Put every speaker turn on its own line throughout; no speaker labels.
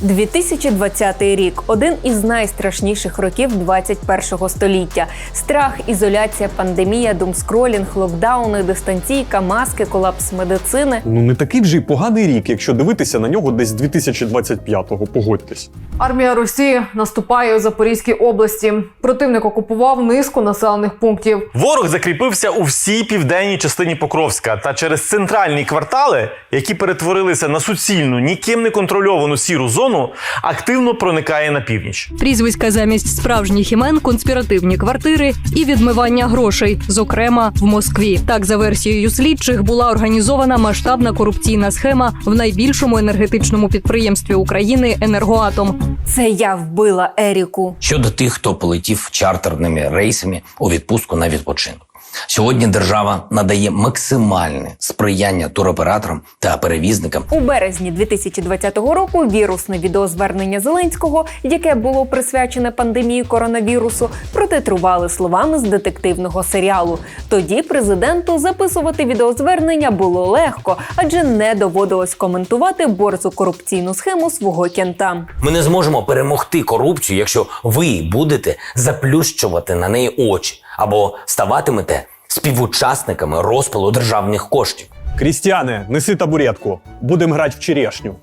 2020 рік один із найстрашніших років 21-го століття. Страх, ізоляція, пандемія, думскролінг, локдауни, дистанційка, маски, колапс медицини.
Ну не такий вже й поганий рік, якщо дивитися на нього десь з 2025-го, погодьтесь.
Армія Росії наступає у Запорізькій області. Противник окупував низку населених пунктів.
Ворог закріпився у всій південній частині Покровська та через центральні квартали, які перетворилися на суцільну, ніким не контрольовану сіру зону, активно проникає на північ.
Прізвиська замість справжніх імен, конспіративні квартири і відмивання грошей, зокрема в Москві. Так, за версією слідчих, була організована масштабна корупційна схема в найбільшому енергетичному підприємстві України енергоатом.
Це я вбила Еріку.
щодо тих, хто полетів чартерними рейсами у відпустку на відпочинок. Сьогодні держава надає максимальне сприяння туроператорам та перевізникам
У березні 2020 року вірусне відеозвернення Зеленського, яке було присвячене пандемії коронавірусу, протитрували словами з детективного серіалу. Тоді президенту записувати відеозвернення було легко, адже не доводилось коментувати борзу корупційну схему свого кента.
Ми не зможемо перемогти корупцію, якщо ви будете заплющувати на неї очі або ставатимете співучасниками розпилу державних коштів.
Крістіане, неси табуретку, будемо грати в черешню.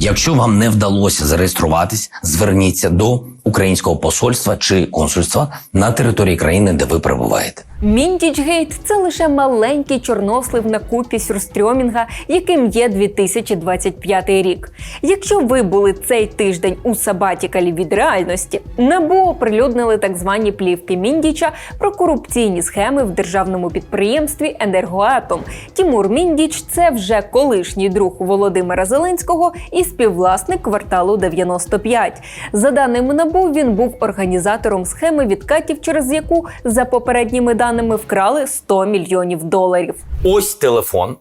Якщо вам не вдалося зареєструватись, зверніться до українського посольства чи консульства на території країни, де ви перебуваєте.
Міндічгейт це лише маленький чорнослив на купі сюрстрьомінга, яким є 2025 рік. Якщо ви були цей тиждень у сабатікалі від реальності, набу оприлюднили так звані плівки Міндіча про корупційні схеми в державному підприємстві Енергоатом. Тімур Міндіч це вже колишній друг Володимира Зеленського і співвласник кварталу 95. За даними НАБУ, він був організатором схеми відкатів, через яку за попередніми даними вкрали 100 мільйонів доларів.
Ось телефон.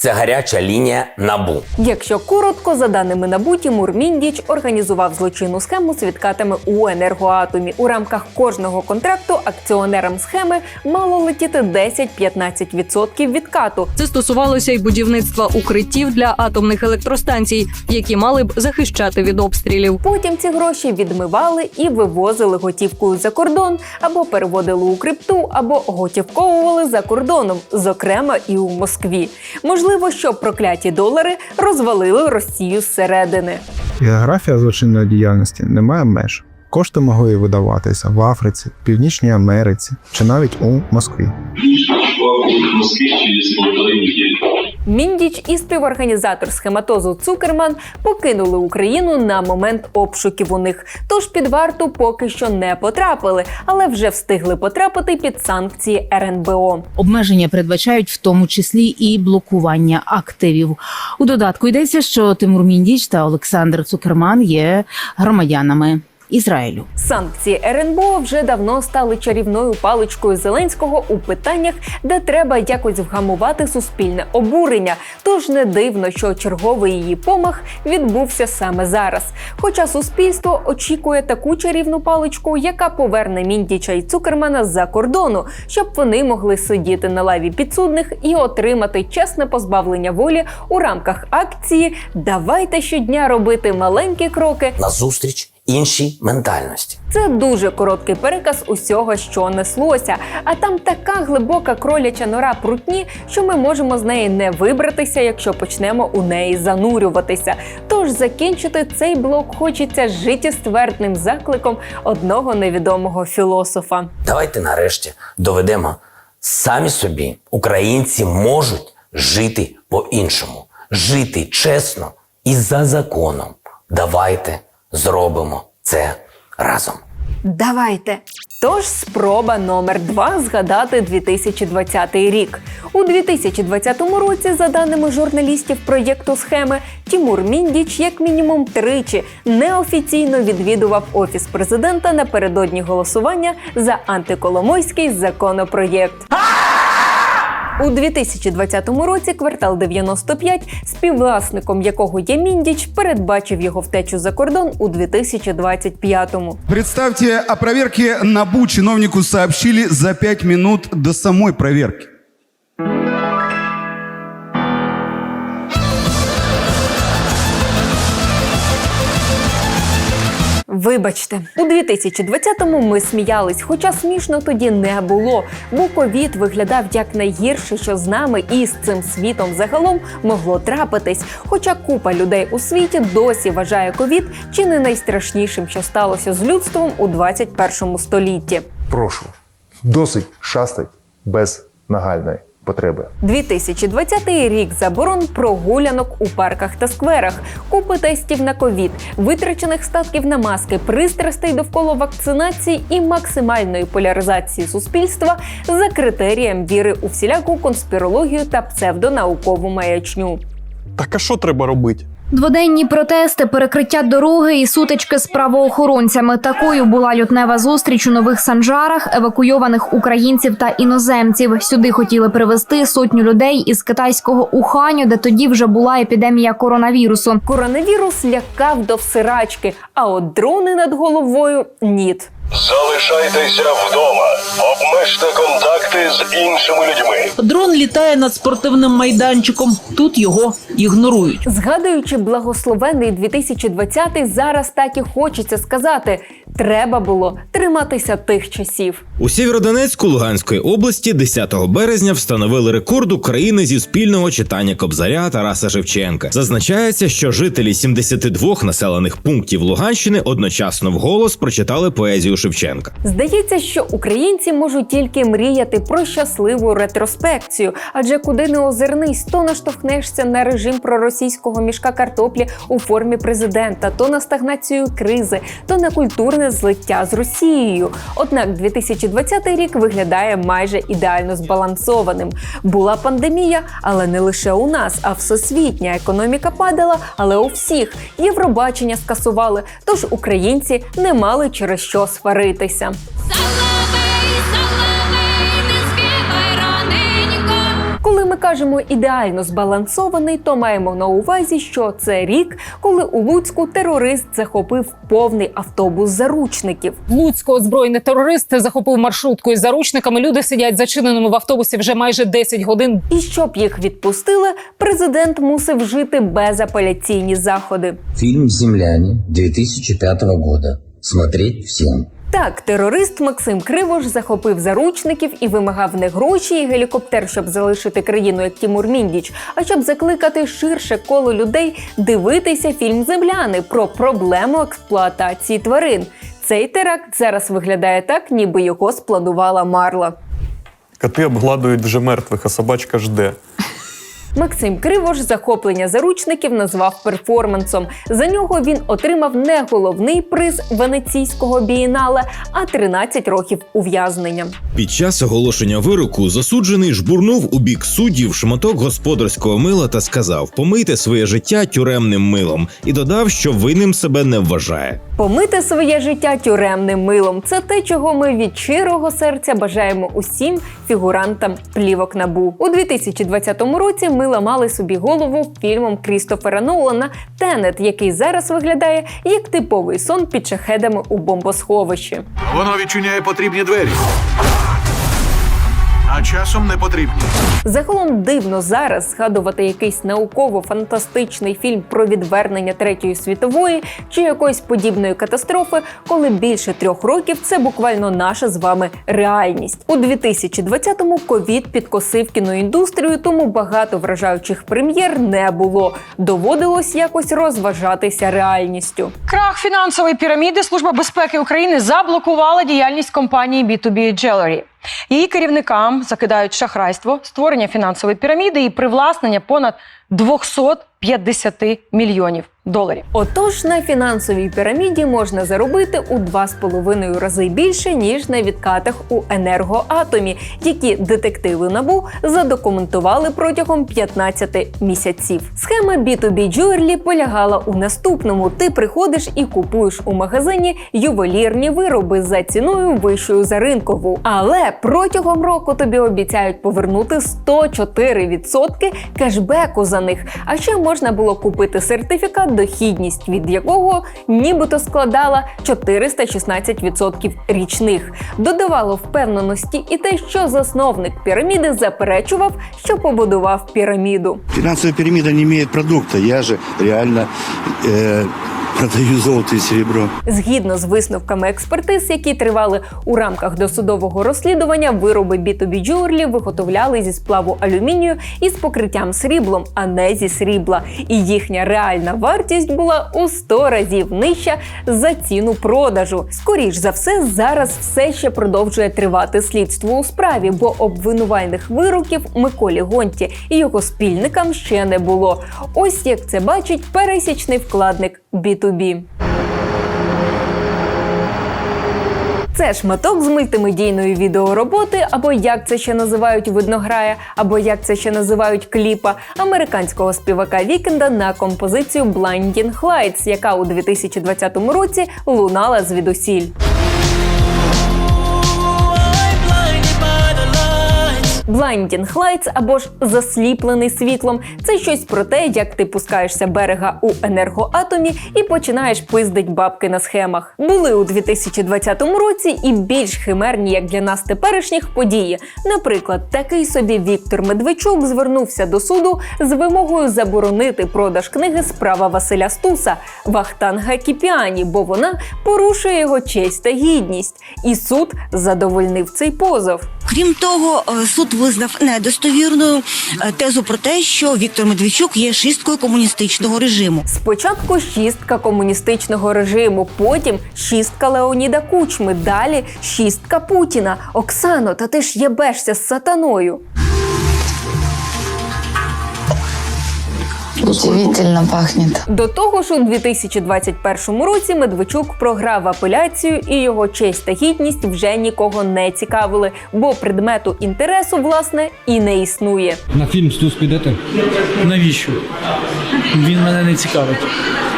Це гаряча лінія набу.
Якщо коротко, за даними НАБУ, Тімур Міндіч організував злочинну схему з відкатами у енергоатомі. У рамках кожного контракту акціонерам схеми мало летіти 10-15% відкату.
Це стосувалося й будівництва укриттів для атомних електростанцій, які мали б захищати від обстрілів.
Потім ці гроші відмивали і вивозили готівкою за кордон, або переводили у крипту, або готівковували за кордоном, зокрема і у Москві. Можливо, що прокляті долари розвалили Росію зсередини.
Географія злочинної діяльності не має меж. Кошти могли видаватися в Африці, Північній Америці чи навіть у Москві.
Москві Москве через.
Міндіч і співорганізатор схематозу Цукерман покинули Україну на момент обшуків у них. Тож під варту поки що не потрапили, але вже встигли потрапити під санкції РНБО.
Обмеження передбачають в тому числі і блокування активів. У додатку йдеться, що Тимур Міндіч та Олександр Цукерман є громадянами Ізраїлю.
Санкції РНБО вже давно стали чарівною паличкою Зеленського у питаннях, де треба якось вгамувати суспільне обурення. Тож не дивно, що черговий її помах відбувся саме зараз. Хоча суспільство очікує таку чарівну паличку, яка поверне Міндіча і Цукермана з-за кордону, щоб вони могли сидіти на лаві підсудних і отримати чесне позбавлення волі у рамках акції Давайте щодня робити маленькі кроки
Назустріч іншій ментальності.
це дуже короткий переказ усього, що неслося. А там така глибока кроляча нора прутні, що ми можемо з неї не вибратися, якщо почнемо у неї занурюватися. Тож закінчити цей блок хочеться життєствердним закликом одного невідомого філософа.
Давайте нарешті доведемо самі собі, українці можуть жити по-іншому, жити чесно і за законом. Давайте зробимо це разом.
Давайте. Тож спроба номер два згадати 2020 рік. У 2020 році, за даними журналістів проєкту схеми, Тімур Міндіч як мінімум тричі неофіційно відвідував офіс президента напередодні голосування за антиколомойський законопроєкт. У 2020 році квартал 95, співвласником якого є Міндіч, передбачив його втечу за кордон у 2025-му.
Представьте, о проверке НАБУ чиновнику сообщили за пять минут до самой проверки.
Вибачте, у 2020-му ми сміялись, хоча смішно тоді не було, бо ковід виглядав як найгірше, що з нами і з цим світом загалом могло трапитись. Хоча купа людей у світі досі вважає ковід чи не найстрашнішим, що сталося з людством у 21 столітті.
Прошу, досить шастать без нагальної потреби.
2020 рік заборон прогулянок у парках та скверах, купи тестів на ковід, витрачених статків на маски, пристрастей довкола вакцинації і максимальної поляризації суспільства за критерієм віри у всіляку конспірологію та псевдонаукову маячню.
Так а що треба робити?
Дводенні протести, перекриття дороги і сутички з правоохоронцями. Такою була лютнева зустріч у нових санжарах, евакуйованих українців та іноземців. Сюди хотіли привезти сотню людей із китайського Уханю, де тоді вже була епідемія коронавірусу.
Коронавірус лякав до всирачки, а от дрони над головою ніт.
Залишайтеся вдома. Обмежте контакти з іншими людьми.
Дрон літає над спортивним майданчиком. Тут його ігнорують.
Згадуючи благословений 2020, зараз так і хочеться сказати: треба було триматися тих часів.
У Сєвєродонецьку Луганської області 10 березня встановили рекорд України зі спільного читання Кобзаря Тараса Шевченка. Зазначається, що жителі 72 населених пунктів Луганщини одночасно вголос прочитали поезію Шевченка.
Здається, що українці можуть тільки мріяти про щасливу ретроспекцію, адже куди не озирнись, то наштовхнешся на режим проросійського мішка картоплі у формі президента, то на стагнацію кризи, то на культурне злиття з Росією. Однак 2020 рік виглядає майже ідеально збалансованим. Була пандемія, але не лише у нас, а всесвітня економіка падала, але у всіх Євробачення скасували. Тож українці не мали через що сваритися. Кажемо ідеально збалансований, то маємо на увазі, що це рік, коли у Луцьку терорист захопив повний автобус заручників.
В Луцьку озброєний терорист захопив маршрутку із заручниками. Люди сидять зачиненими в автобусі вже майже 10 годин.
І щоб їх відпустили, президент мусив вжити безапеляційні заходи.
Фильм «Земляне» 2005 года. Смотреть всем.
Так, терорист Максим Кривош захопив заручників і вимагав не гроші і гелікоптер, щоб залишити країну як Тімур Міндіч, а щоб закликати ширше коло людей дивитися фільм Земляни про проблему експлуатації тварин. Цей теракт зараз виглядає так, ніби його спланувала Марла.
Коти обгладують вже мертвих, а собачка жде.
Максим Кривош захоплення заручників назвав перформансом. За нього він отримав не головний приз венеційського бієнале, а 13 років ув'язнення.
Під час оголошення вироку засуджений жбурнув у бік суддів шматок господарського мила та сказав: помийте своє життя тюремним милом і додав, що винним себе не вважає.
Помити своє життя тюремним милом це те, чого ми від щирого серця бажаємо усім фігурантам плівок набу. У 2020 році ми ламали собі голову фільмом Крістофера Нолана Тенет, який зараз виглядає як типовий сон під шахедами у бомбосховищі.
Воно відчиняє потрібні двері. А часом не потрібні.
Загалом дивно зараз згадувати якийсь науково-фантастичний фільм про відвернення Третьої світової чи якоїсь подібної катастрофи, коли більше трьох років це буквально наша з вами реальність. У 2020-му ковід підкосив кіноіндустрію, тому багато вражаючих прем'єр не було. Доводилось якось розважатися реальністю.
Крах фінансової піраміди Служба безпеки України заблокувала діяльність компанії B2B Jewelry. Її керівникам закидають шахрайство, створення фінансової піраміди і привласнення понад 250 мільйонів доларів.
Отож, на фінансовій піраміді можна заробити у 2,5 рази більше ніж на відкатах у енергоатомі, які детективи набу задокументували протягом 15 місяців. Схема B2B Jewelry полягала у наступному: ти приходиш і купуєш у магазині ювелірні вироби за ціною вищою за ринкову. Але протягом року тобі обіцяють повернути 104% кешбеку за них. А ще можна було купити сертифікат, дохідність від якого нібито складала 416% річних. Додавало впевненості і те, що засновник піраміди заперечував, що побудував піраміду.
Фінансова піраміда не має продукту. Я же реально э, продаю золото и серебро.
Згідно з висновками експертиз, які тривали у рамках досудового розслідування, вироби B2B Jewelry виготовляли зі сплаву алюмінію із покриттям сріблом, а не зі срібла. І їхня реальна вартість була у 100 разів нижча за ціну продажу. Скоріш за все, зараз все ще продовжує тривати слідство у справі, бо обвинувальних вироків Миколі Гонті і його спільникам ще не було. Ось як це бачить пересічний вкладник B2B. Це шматок з мультимедійної відеороботи, або як це ще називають виднограя, або як це ще називають кліпа американського співака Вікенда на композицію Blinding Lights, яка у 2020 році лунала звідусіль. Blinding Lights або ж засліплений світлом це щось про те, як ти пускаєшся берега у енергоатомі і починаєш пиздить бабки на схемах. Були у 2020 році і більш химерні, як для нас теперішніх події. Наприклад, такий собі Віктор Медведчук звернувся до суду з вимогою заборонити продаж книги справа Василя Стуса Вахтанга Кіпіані, бо вона порушує його честь та гідність. І суд задовольнив цей позов.
Крім того, е, суд визнав недостовірною е, тезу про те, що Віктор Медведчук є шісткою комуністичного режиму.
Спочатку шістка комуністичного режиму, потім шістка Леоніда Кучми, далі шістка Путіна. Оксано, та ти ж єбешся з сатаною.
Удивительно пахнет.
До того ж, у 2021 році Медведчук програв апеляцію, і його честь та гідність вже нікого не цікавили, бо предмету інтересу, власне, і не існує.
На фільм Стус підете? Навіщо? Він мене не цікавить,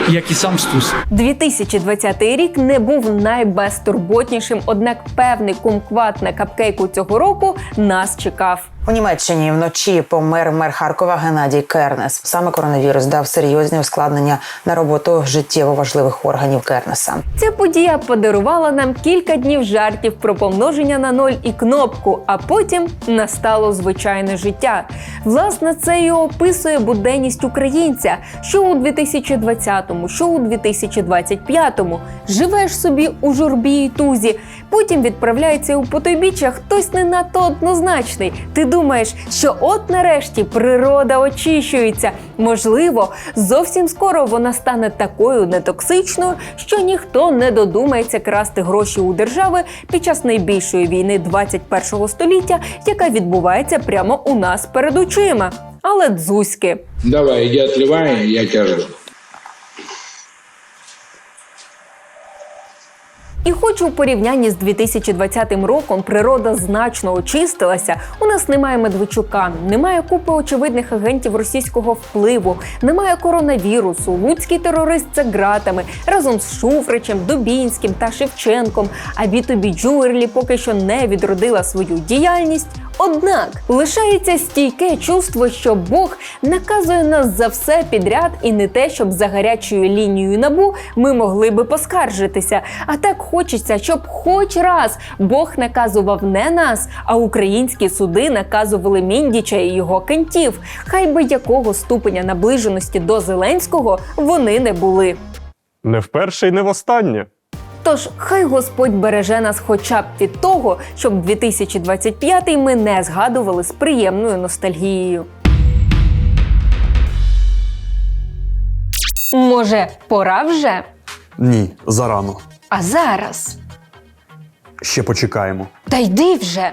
як і сам Стус.
2020 рік не був найбезтурботнішим, однак певний кумкват на капкейку цього року нас чекав.
У Німеччині вночі помер мер Харкова Геннадій Кернес. Саме коронавірус дав серйозні ускладнення на роботу життєво важливих органів Кернеса.
Ця подія подарувала нам кілька днів жартів про помноження на ноль і кнопку, а потім настало звичайне життя. Власне, це і описує буденність українця, що у 2020-му, що у 2025-му. Живеш собі у журбі і тузі, потім відправляється у потойбіччя хтось не надто однозначний. Ти думаєш, що от нарешті природа очищується. Можливо, зовсім скоро вона стане такою нетоксичною, що ніхто не додумається красти гроші у держави під час найбільшої війни 21 століття, яка відбувається прямо у нас перед очима. Але дзузьки.
Давай, иди отливай, я тебя
І хоч у порівнянні з 2020 роком природа значно очистилася, у нас немає Медведчука, немає купи очевидних агентів російського впливу, немає коронавірусу. Луцький терорист за ґратами разом з Шуфричем, Дубінським та Шевченком. А B2B Jewelry поки що не відродила свою діяльність. Однак лишається стійке чувство, що Бог наказує нас за все підряд, і не те, щоб за гарячою лінією набу ми могли би поскаржитися. А так хочеться, щоб хоч раз Бог наказував не нас, а українські суди наказували Міндіча і його кентів. Хай би якого ступеня наближеності до Зеленського вони не були.
Не вперше і не востаннє.
Тож хай Господь береже нас хоча б від того, щоб 2025 ми не згадували з приємною ностальгією. Може, пора вже?
Ні, зарано.
А зараз?
Ще почекаємо.
Та йди вже.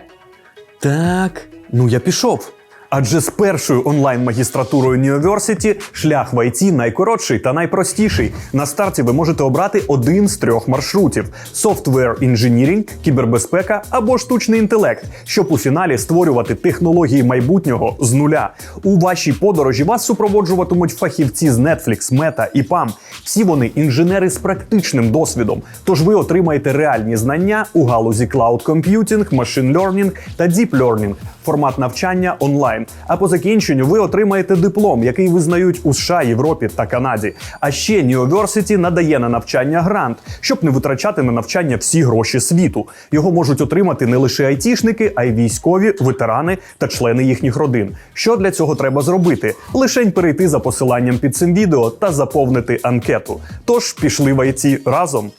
Так, ну я пішов. Адже з першою онлайн-магістратурою University шлях в ІТ найкоротший та найпростіший. На старті ви можете обрати один з трьох маршрутів: Software Engineering, кібербезпека або штучний інтелект, щоб у фіналі створювати технології майбутнього з нуля. У вашій подорожі вас супроводжуватимуть фахівці з Netflix, Meta і PAM. Всі вони інженери з практичним досвідом. Тож ви отримаєте реальні знання у галузі Cloud Computing, Machine Learning та Deep. Формат навчання онлайн. Онлайн. А по закінченню ви отримаєте диплом, який визнають у США, Європі та Канаді. А ще New надає на навчання грант, щоб не витрачати на навчання всі гроші світу. Його можуть отримати не лише айтішники, а й військові, ветерани та члени їхніх родин. Що для цього треба зробити? Лишень перейти за посиланням під цим відео та заповнити анкету. Тож пішли в IT разом.